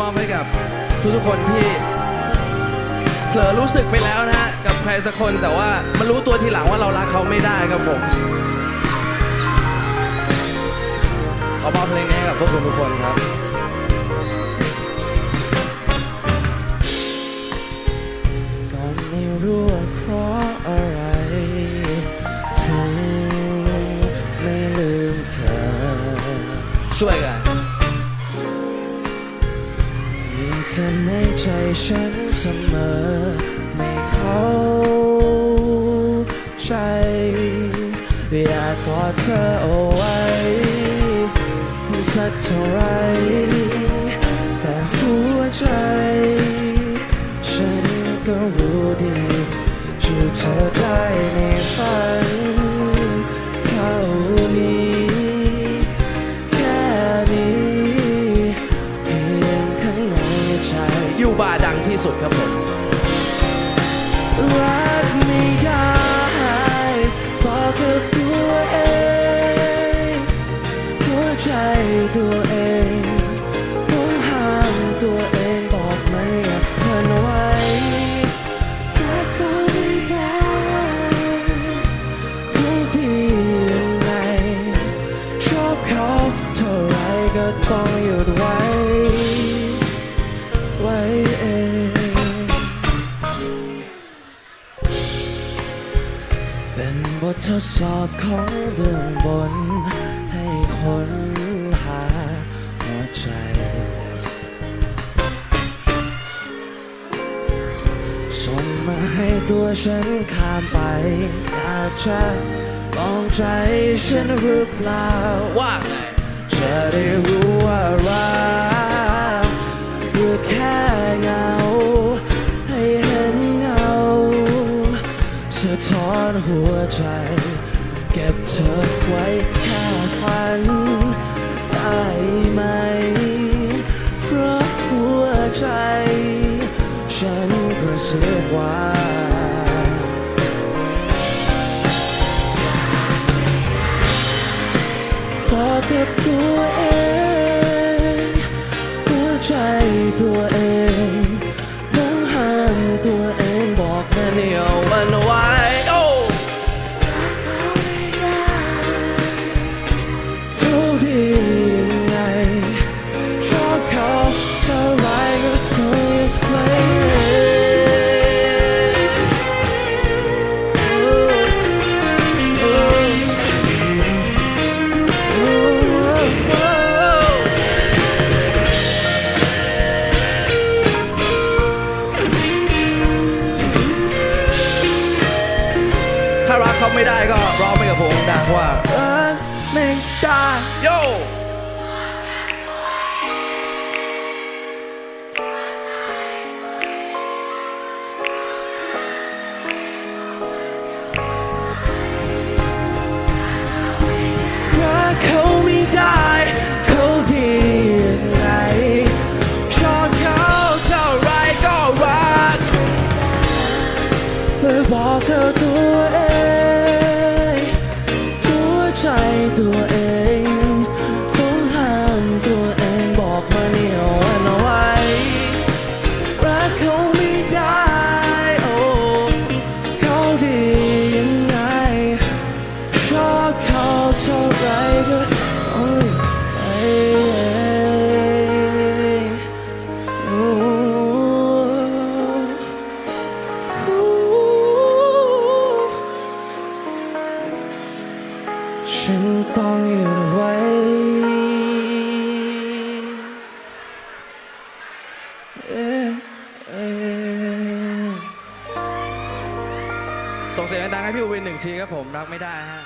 มอบให้กับทุกๆคนที่เผลอรู้สึกไปแล้วนะฮะกับใครสักคนแต่ว่ามารู้ตัวทีหลังว่าเรารักเขาไม่ได้ครับผมขอมอบเพลงนี้ให้กับพวกคุณทุกคนครับก็ไม่รู้ว่าเพราะอะไรถึงไม่ลืมเธอช่วยกัน เธอในใจฉันเสมอ ไม่เข้าใจ อยากกอดเธอเอาไว้สักเท่าไร แต่หัวใจ ฉันก็รู้ดีจูบเธอ สุดครับผม ดสอบของเบื้องบน ให้คนหาหัวใจ ส่งมาให้ตัวฉันข้ามไปอยากจะลองใจฉันหรือเปล่าว่าจะได้รู้ว่ารัก อนหัวใจ เก็บเธอไว้แค่ฝัน ได้ไหม เพราะหัวใจ ฉันกระซิบว่าบอกกับตัวเองหัวใจตัว เขาไม่ได้ก็ร้องไปกับผมดังว่ารักไม่ได้โย ฉันต้องหยุดไว้ส่งเสียงดังให้พี่อูวินหนึ่งทีครับผม รักไม่ได้ฮะ